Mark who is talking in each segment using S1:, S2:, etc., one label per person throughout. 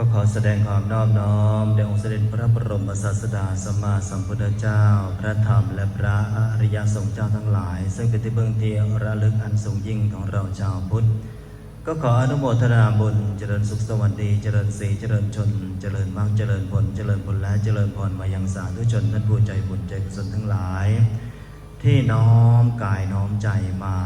S1: ก็ขอแสดงความนอบน้อมแด่องค์เสด็จพระบรมศาสดาสัมมาสัมพุทธเจ้า พระธรรมและพระอริยสงฆ์เจ้าทั้งหลาย ซึ่งเป็นที่เบื้องเทียระลึกอันสูงยิ่งของเราชาวพุทธ ก็ขออนุโมทนาบุญเจริญสุขสวัสดีเจริญสีเจริญชน เจริญมรรคเจริญผลเจริญผลและเจริญพรมายังสาธุชนท่านผู้ใจบุญใจกุศลทั้งหลาย ที่น้อมกายน้อมใจมา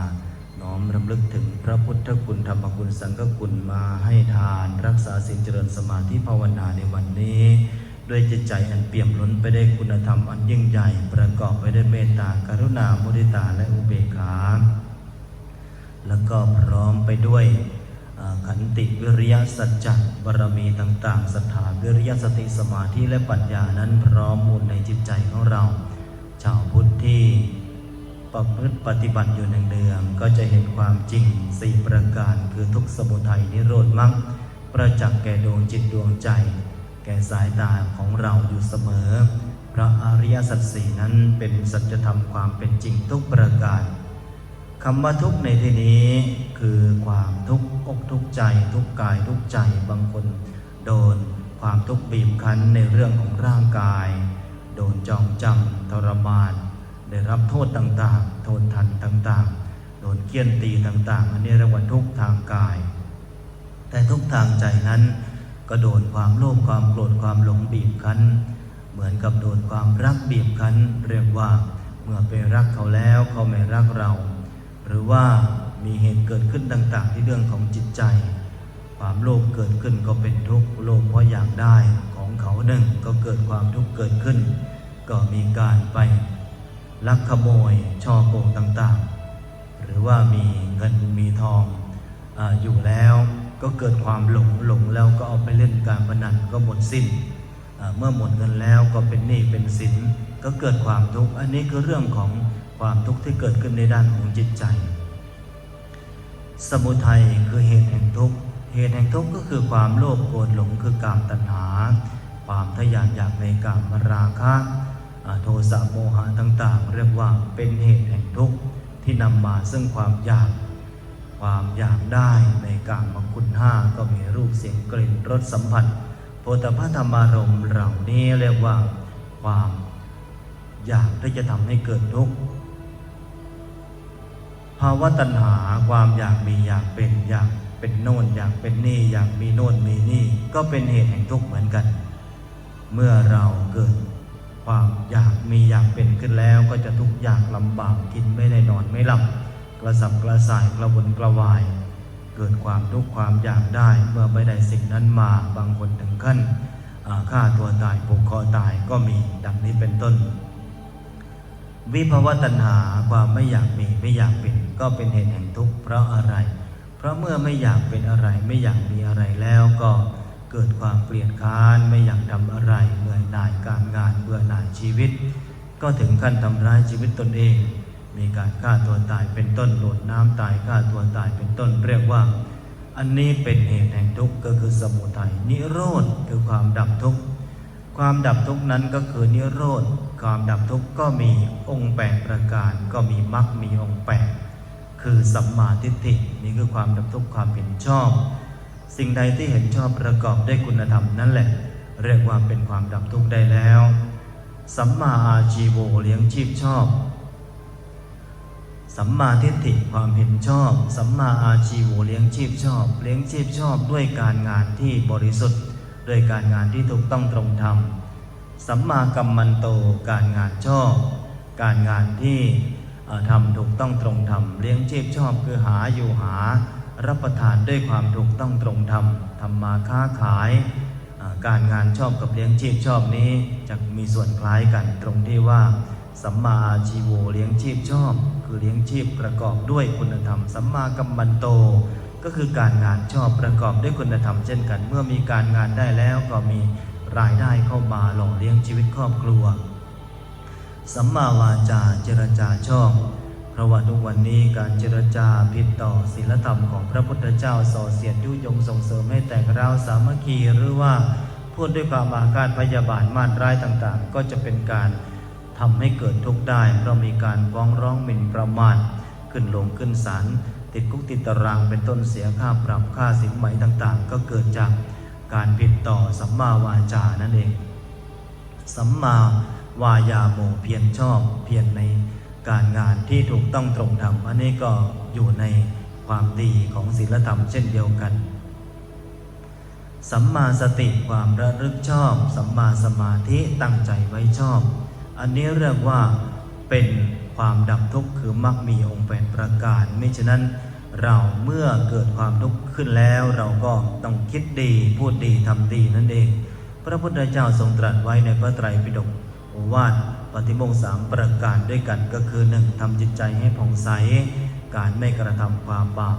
S1: น้อมรำลึกถึงพระพุทธคุณธรรมคุณสังฆคุณมาให้ทานรักษาศีลเจริญสมาธิภาวนาในวันนี้ ด้วยจิตใจอันเปี่ยมล้นไปได้วยคุณธรรมอันยิ่งใหญ่ ประกอบไปด้วยเมตตากรุณามุทิตาและอุเบกขา แล้วก็พร้อมไปด้วยอันติวิริยะสัจจะบารมีต่างๆศรัทธาวิริยะสติสมาธิและปัญญานั้นพร้อมมูลในจิตใจของเรา ชาวพุทธที่ ประพฤติปฏิบัติอยู่เนืองๆก็จะเห็นความจริงสี่ประการคือทุกสมุทัยนิโรธมรรคประจักษ์แก่ดวงจิตดวงใจ แก่สายตาของเราอยู่เสมอ พระอริยสัจสี่นั้นเป็นสัจธรรมความเป็นจริงทุกประการคำว่าทุกในที่นี้คือความทุกข์อกทุกข์ใจ ทุกกายทุกใจบางคนโดนความทุกข์บีบคั้นในเรื่องของร่างกาย โดนจองจำทรมาน ได้รับโทษต่างๆ โทษทันต่างๆ โดนเคี่ยนตีต่างๆ อันนี้เรียกว่าทุกข์ทางกาย แต่ทุกข์ทางใจนั้นก็โดนความโลภความโกรธความหลงบีบคั้น เหมือนกับโดนความรักบีบคั้น เรียกว่าเมื่อไปรักเขาแล้วเขาไม่รักเรา หรือว่ามีเหตุเกิดขึ้นต่างๆ ที่เรื่องของจิตใจ ความโลภเกิดขึ้นก็เป็นทุกข์โลภเพราะอยากได้ของเขาหนึ่งก็เกิดความทุกข์เกิดขึ้น ก็มีการไป ลักขโมยช่อโกงต่างๆ หรือว่ามีเงินมีทองออยู่แล้วก็เกิดความหลงหลงแล้วก็เอาไปเล่นการพนันก็หมดสิ้น เมื่อหมดเงินแล้วก็เป็นหนี้เป็นสินก็เกิดความทุกข์อันนี้คือเรื่องของความทุกข์ที่เกิดขึ้นในด้านของจิตใจ สมุทัยคือเหตุแห่งทุกข์เหตุแห่งทุกข์ก็คือความโลภโกรธหลงคือกามตัณหา ความทะยานอยากในกามราคะอ่า โทสะโมหะต่างๆ เรียกว่าเป็นเหตุแห่งทุกข์ที่นำมาซึ่งความอยาก ความอยากได้ในกามคุณห้าก็มีรูปเสียงกลิ่นรสสัมผัสโพธพธรรมารมเหล่านี้เรียกว่าความอยากที่จะทำให้เกิดทุกข์ภาวะตัณหาความอยากมีอยากเป็นอยากเป็นโน่นอยากเป็นนี่อยากมีโน่นมีนี่ ก็เป็นเหตุแห่งทุกข์เหมือนกัน เมื่อเราเกิด ความอยากมีอยากเป็นขึ้นแล้ว ก็จะทุกข์ยากลำบากกินไม่ได้นอนไม่หลับ กระสับกระส่ายกระวนกระวาย เกิดความทุกข์ความอยากได้เมื่อไม่ได้สิ่งนั้นมาบางคนถึงขั้นฆ่าตัวตายผูกคอตายก็มีดังนี้เป็นต้น วิภาวะตัณหาความไม่อยากมีไม่อยากเป็นก็เป็นเหตุแห่งทุกข์เพราะอะไร เพราะเมื่อไม่อยากเป็นอะไรไม่อยากมีอะไรแล้วก็ เกิดความเกลียดค้านไม่อยากทำอะไรเหนื่อหน่ายการงานเบื่อหน่ายชีวิต ก็ถึงขั้นทำร้ายชีวิตตนเอง มีการฆ่าตัวตายเป็นต้นโหลดน้ำตายฆ่าตัวตายเป็นต้นเรียกว่า อันนี้เป็นเหตุแห่งทุกข์ก็คือสมุทัยนิโรธคือความดับทุกข์ความดับทุกข์นั้นก็คือนิโรธความดับทุกข์ก็มีองค์แปดประการก็มีมรรคมีองค์แปดคือสัมมาทิฏฐินี่คือความดับทุกข์ความเห็นชอบ สิ่งใดที่เห็นชอบประกอบด้วยคุณธรรมนั่นแหละ เรียกว่าเป็นความดับทุกข์ได้แล้ว สัมมาอาชีโวเลี้ยงชีพชอบ สัมมาทิฏฐิความเห็นชอบ สัมมาอาชีโวเลี้ยงชีพชอบ เลี้ยงชีพชอบด้วยการงานที่บริสุทธิ์ด้วยการงานที่ถูกต้องตรงธรรม สัมมากัมมันโตการงานชอบ การงานที่ทำถูกต้องตรงธรรมเลี้ยงชีพชอบคือหาอยู่หา รับประทานด้วยความถูกต้องตรงธรรมทำมาค้าขาย การงานชอบกับเลี้ยงชีพชอบนี้จะมีส่วนคล้ายกันตรงที่ว่า สัมมาอาชีโวเลี้ยงชีพชอบ คือเลี้ยงชีพประกอบด้วยคุณธรรม สัมมากัมมันโต ก็คือการงานชอบประกอบด้วยคุณธรรมเช่นกัน เมื่อมีการงานได้แล้วก็มีรายได้เข้ามาหล่อเลี้ยงชีวิตครอบครัว สัมมาวาจาเจรจาชอบ เพราะว่าทุกวันนี้การเจรจาผิดต่อศีลธรรมของพระพุทธเจ้าส่อเสียดยุยงส่งเสริมให้แตกร้าวสามัคคีหรือว่าพูดด้วยความอาฆาตพยาบาทมาตร้ายต่างๆ ก็จะเป็นการทำให้เกิดทุกข์ได้ เพราะมีการฟ้องร้องหมิ่นประมาทขึ้นลงขึ้นศาลติดคุกติดตารางเป็นต้นเสียค่าปรับค่าสินไหมต่างๆ ก็เกิดจากการผิดต่อสัมมาวาจานั่นเอง สัมมาวายาโมเพียรชอบเพียรใน การงานที่ถูกต้องตรงธรรมอันนี้ก็อยู่ในความดีของศีลธรรมเช่นเดียวกัน สัมมาสติความระลึกชอบ สัมมาสมาธิตั้งใจไว้ชอบ อันนี้เรียกว่าเป็นความดับทุกข์คือมรรคมีองค์แปดประการไม่ฉะนั้นเราเมื่อเกิดความทุกข์ขึ้นแล้วเราก็ต้องคิดดีพูดดีทำดีนั่นเอง พระพุทธเจ้าทรงตรัสไว้ในพระไตรปิฎกโอวา ปฏิโมกข์สามประการด้วยกันก็คือหนึ่งทำจิตใจให้ผ่องใส การไม่กระทำความบาป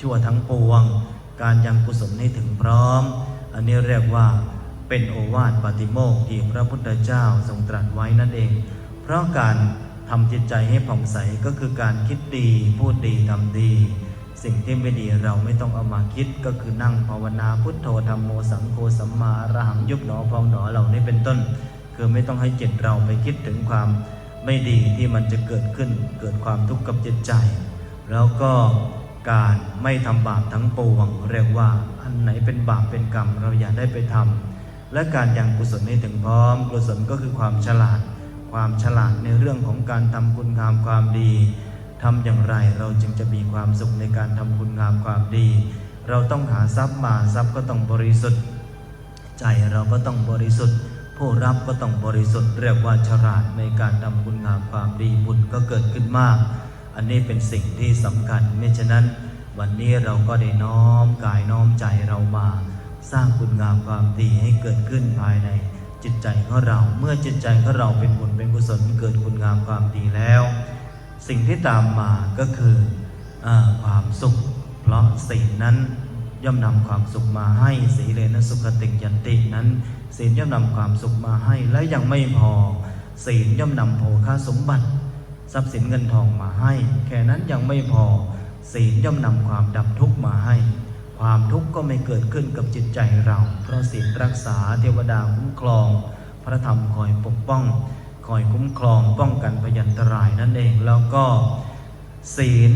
S1: ชั่วทั้งปวง การยังกุศลให้ถึงพร้อม อันนี้เรียกว่าเป็นโอวาทปฏิโมกข์ที่พระพุทธเจ้าทรงตรัสไว้นั่นเอง เพราะการทำจิตใจให้ผ่องใสก็คือการคิดดีพูดดีทำดี สิ่งที่ไม่ดีเราไม่ต้องเอามาคิดก็คือนั่งภาวนาพุทโธธรรมโมสังโฆสัมมาอรหังยุบหนอพองหนอเหล่านี้เป็นต้น คือไม่ต้องให้จิตเราไปคิดถึงความไม่ดีที่มันจะเกิดขึ้น เกิดความทุกข์กับจิตใจ แล้วก็การไม่ทำบาปทั้งปวงเรียกว่าอันไหนเป็นบาปเป็นกรรมเราอย่าได้ไปทำและการยังกุศลให้ถึงพร้อม กุศลก็คือความฉลาด ความฉลาดในเรื่องของการทำคุณงามความดีทำอย่างไรเราจึงจะมีความสุขในการทำคุณงามความดี เราต้องหาทรัพย์มาทรัพย์ก็ต้องบริสุทธิ์ ใจเราก็ต้องบริสุทธิ์ ผู้รับก็ต้องบริสุทธิ์เรียกว่าฉลาดในการทำคุณงามความดีบุญก็เกิดขึ้นมาก อันนี้เป็นสิ่งที่สำคัญไม่ฉะนั้น วันนี้เราก็ได้น้อมกายน้อมใจเรามา สร้างคุณงามความดีให้เกิดขึ้นภายในจิตใจของเรา เมื่อจิตใจของเราเป็นบุญเป็นกุศลเกิดคุณงามความดีแล้ว สิ่งที่ตามมาก็คืออความสุข เพราะศีลนั้นย่อมนำความสุขมาให้สีเลนะสุขติยันตินั้น ศีลย่อมนำความสุขมาให้ และยังไม่พอ ศีลย่อมนำโภคาสมบัติ ทรัพย์สินเงินทองมาให้ แค่นั้นยังไม่พอ ศีลย่อมนำความดับทุกข์มาให้ ความทุกข์ก็ไม่เกิดขึ้นกับจิตใจเรา เพราะศีลรักษาเทวดาคุ้มครอง พระธรรมคอยปกป้อง คอยคุ้มครองป้องกันพยันตรายนั่นเองแล้วก็ศีล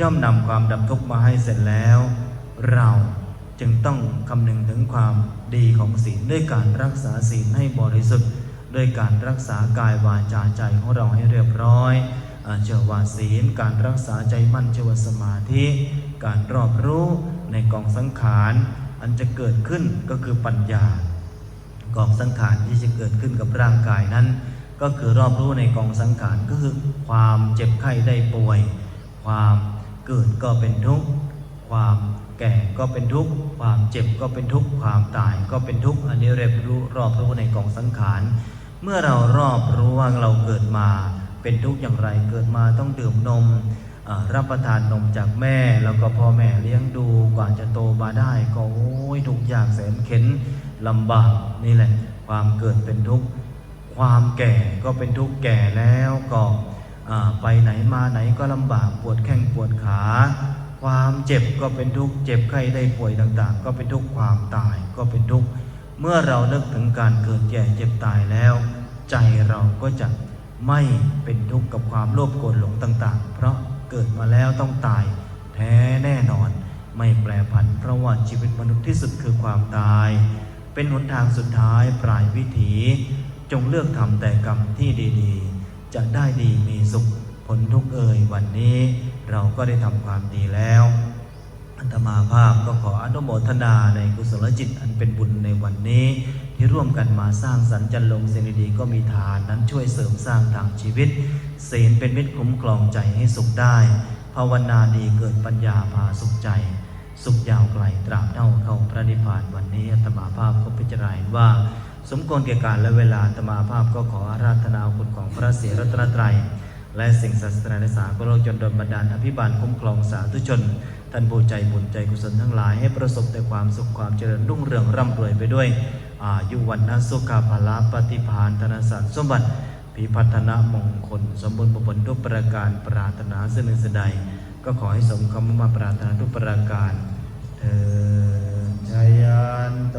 S1: ย่อมนำความดับทุกข์มาให้เสร็จแล้ว เราจึงต้องคำนึงถึงความ ดีของศีลด้วยการรักษาศีลให้บริสุทธิ์ด้วยการรักษากายวาจาใจของเราให้เรียบร้อยเชื่อว่าศีลการรักษาใจมั่นเชื่อว่าสมาธิ การรอบรู้ในกองสังขาร อันจะเกิดขึ้นก็คือปัญญากองสังขารที่จะเกิดขึ้นกับร่างกายนั้น ก็คือรอบรู้ในกองสังขารก็คือความเจ็บไข้ได้ป่วย ความเกิดก็เป็นทุกข์ความ แก่ก็เป็นทุกข์ ความเจ็บก็เป็นทุกข์ ความตายก็เป็นทุกข์ อันนี้เรียกรู้รอบรู้ในกองสังขาร เมื่อเรารอบรู้ว่าเราเกิดมา เป็นทุกข์อย่างไร เกิดมาต้องดื่มนมรับประทานนมจากแม่ แล้วก็พ่อแม่เลี้ยงดู กว่าจะโตมาได้ ก็โอ้ยทุกอย่างแสนเข็นลำบากนี่แหละ ความเกิดเป็นทุกข์ ความแก่ก็เป็นทุกข์ แก่แล้วก็ไปไหนมาไหนก็ลำบาก ปวดแข้งปวดขา ความเจ็บก็เป็นทุกข์เจ็บไข้ได้ป่วยต่าง ๆ ก็เป็นทุกข์ความตายก็เป็นทุกข์เมื่อเรานึกถึงการเกิดแก่เจ็บตายแล้ว ใจเราก็จะไม่เป็นทุกข์กับความโลภโกรธหลงต่าง ๆ เพราะเกิดมาแล้วต้องตายแท้แน่นอน ไม่แปรผันเพราะว่าชีวิตมนุษย์ที่สุดคือความตาย เป็นหนทางสุดท้ายปลายวิถี จงเลือกทำแต่กรรมที่ดีๆ จะได้ดีมีสุขผลทุกเอ่ยวันนี้ เราก็ได้ทำความดีแล้ว อัตมาภาพก็ขออนุโมทนาในกุศลจิตอันเป็นบุญในวันนี้ ที่ร่วมกันมาสร้างสรรค์จันลงเสนดีก็มีทานนั้นช่วยเสริมสร้างทางชีวิตเศีลเป็นมิตรคุ้มครองใจให้สุขได้ภาวนาดีเกิดปัญญาพาสุขใจ สุขยาวไกลตราบเท่าเข้าพระนิพพานวันนี้อาตมาภาพก็พิจารณาว่า สมควรแก่การและเวลาอาตมาภาพก็ขออาราธนาคุณของพระเสียรัตนตรัย และสิ่งศักดิ์สิทธิ์ในสากลโลกจนดลบันดาลอภิบาลคุ้มครองสาธุชน ท่านผู้ใจบุญใจกุศลทั้งหลาย ให้ประสบแต่ความสุขความเจริญรุ่งเรืองร่ำรวยไปด้วยอายุวันนะสุขาภาลาปฏิภาณธนสารสมบัติพิพัฒนมงคล สมบูรณ์ผลทุกประการปรารถนาสิ่งหนึ่งสิ่งใด ก็ขอให้สมคำมุ่งมาปรารถนาทุกประการเธอชยันโต